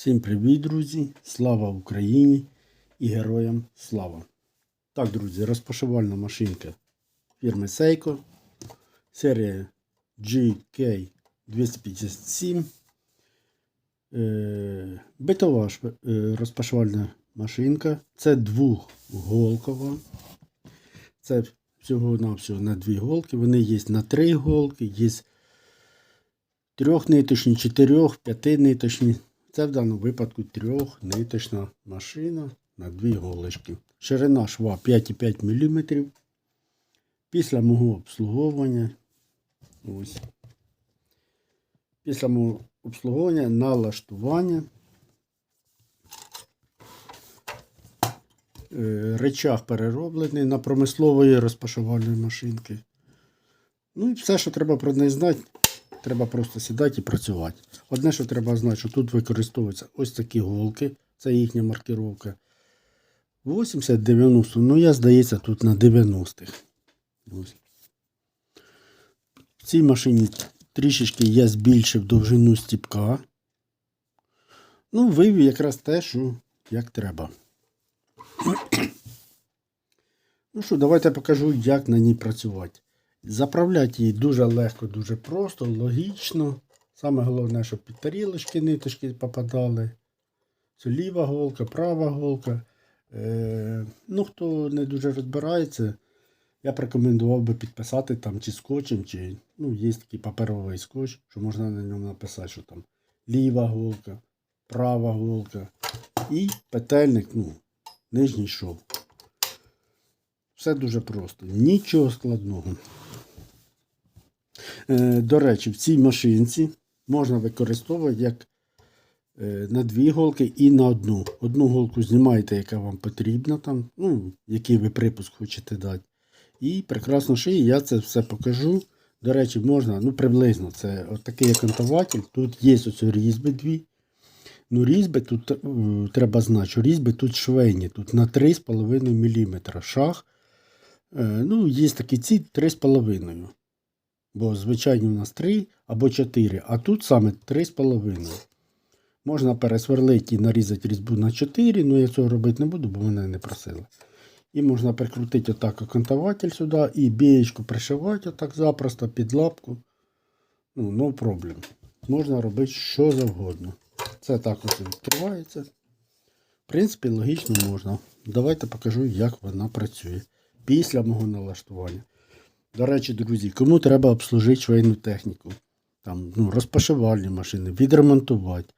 Всім привіт, друзі! Слава Україні і героям слава! Так, друзі, розпашивальна машинка фірми Seiko. Серія GK257. Е, Битова е, розпашивальна машинка. Це двохголкова. Це всього-навсього на дві голки. Вони є на три голки, є трьохниточні, чотирьох, п'ятиниточні. Це в даному випадку трьохниточна машина на дві голочки. Ширина шва 5,5 мм. Після мого обслуговування. Ось. Після мого обслуговування налаштування. Е, Речах перероблений на промислової розпашувальної машинки. Ну і все, що треба про неї знати, треба просто сідати і працювати. Одне, що треба знати, що тут використовуються ось такі голки, це їхня маркировка. 80-90, ну я здається, тут на 90-х. В цій машині трішечки я збільшив довжину стіпка. Ну, вивів якраз те, що як треба. Ну що, давайте я покажу, як на ній працювати. Заправляти її дуже легко, дуже просто, логічно. Саме головне, щоб під тарілочки ниточки попадали. Це ліва голка, права голка. Е, ну, хто не дуже розбирається, я б рекомендував би підписати там чи скотчем, чи ну, є такий паперовий скотч, що можна на ньому написати, що там ліва голка, права голка і петельник, ну, нижній шов. Все дуже просто. Нічого складного. Е, до речі, в цій машинці можна використовувати як е, на дві голки і на одну. Одну голку знімаєте, яка вам потрібна, там, ну, який ви припуск хочете дати. І прекрасно шиє, я це все покажу. До речі, можна, ну приблизно, це от такий окантователь. Тут є ось різьби дві. Ну, різьби тут е, треба знати, що різьби тут швейні, тут на 3,5 мм шах. Ну, є такі ці 3,5. Бо звичайні у нас 3 або 4, а тут саме 3,5. Можна пересверлити і нарізати різьбу на 4, але я цього робити не буду, бо мене не просили. І можна прикрутити отак окантователь сюди і бієчку пришивати отак запросто під лапку. Ну, no problem. Можна робити що завгодно. Це так ось відкривається. В принципі, логічно можна. Давайте покажу, як вона працює після мого налаштування. До речі, друзі, кому треба обслужити швейну техніку, там, ну, розпашивальні машини, відремонтувати,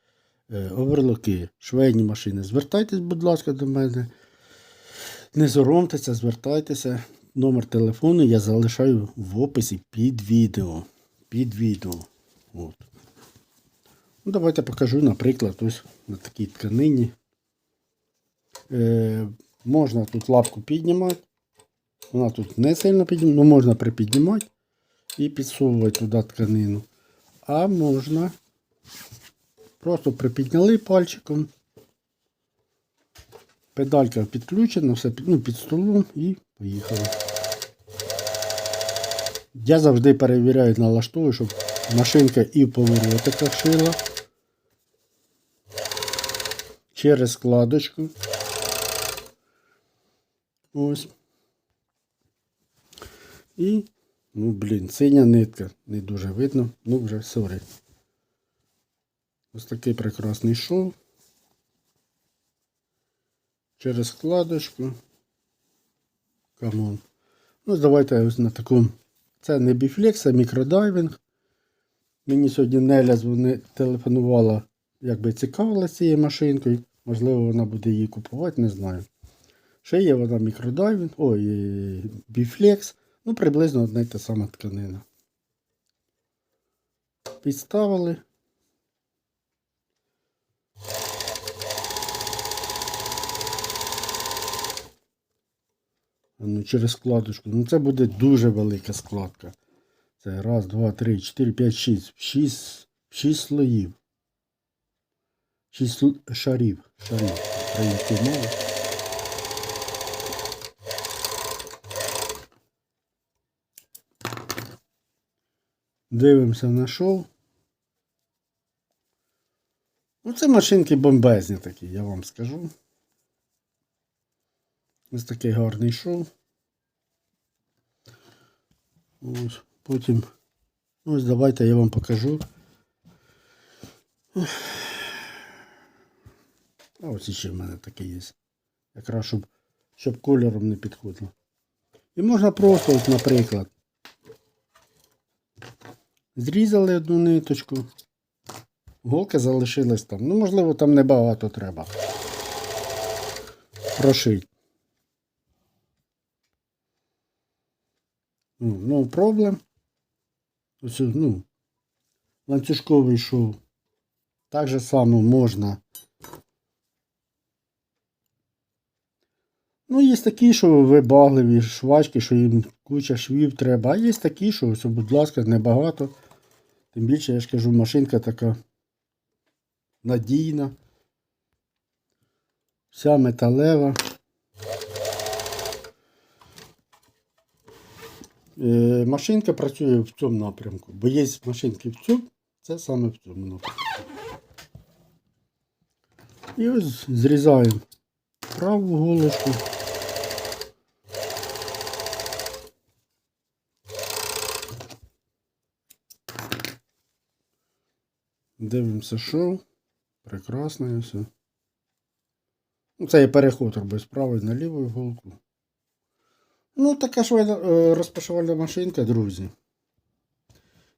е, оверлоки, швейні машини, звертайтесь, будь ласка, до мене. Не соромтеся, звертайтеся. Номер телефону я залишаю в описі під відео. Під відео. От. Ну, давайте покажу, наприклад, ось на такій тканині. Е, можна тут лапку піднімати. Вона тут не сильно піднімає, ну можна припіднімати і підсовувати туди тканину. А можна просто припідняли пальчиком. Педалька підключена, все ну, під столом і поїхали. Я завжди перевіряю налаштовую, щоб машинка і в поворотиках шила. Через складочку. Ось. І, ну, блін, синя нитка. Не дуже видно. Ну, вже сорі. Ось такий прекрасний шов. Через складочку. Камон. Ну, давайте ось на такому. Це не біфлекс, а мікродайвінг. Мені сьогодні Неля дзвони, телефонувала, якби цікавилася цією машинкою. Можливо, вона буде її купувати, не знаю. Ще є вона мікродайвінг, ой, біфлекс. Ну, приблизно одна й та сама тканина. Підставили. Ну, через складочку. Ну, це буде дуже велика складка. Це раз, два, три, чотири, п'ять, шість. Шість, шість слоїв. Шість шарів. Шарів. Дивимося на шов. Ну, це машинки бомбезні такі, я вам скажу. Ось такий гарний шов. Ось, потім. Ось давайте я вам покажу. А ось іще в мене таке є. Якраз щоб, щоб кольором не підходило. І можна просто, ось, наприклад, зрізали одну ниточку. Голка залишилась там. Ну, можливо, там небагато треба. Прошить. Ну, no problem. Ось, ну, ланцюжковий шов. Так же само можна. Ну, є такі, що вибагливі швачки, що їм куча швів треба. А є такі, що, ось, будь ласка, небагато. Тим більше, я ж кажу, машинка така надійна. Вся металева. Е, машинка працює в цьому напрямку, бо є машинки в цьому, це саме в цьому напрямку. І ось зрізаємо праву голочку. Дивимося шоу. Прекрасно і все. Ну, це є переход робить з правої на ліву голку. Ну, така швейна е, розпашувальна машинка, друзі.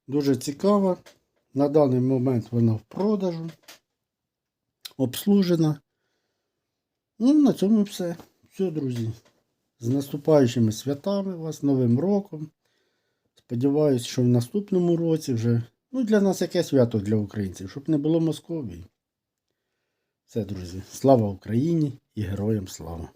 Дуже цікава. На даний момент вона в продажу. Обслужена. Ну, на цьому все. Все, друзі. З наступаючими святами вас, Новим роком. Сподіваюсь, що в наступному році вже. Ну, для нас яке свято для українців, щоб не було Московії. Все, друзі. Слава Україні і героям слава!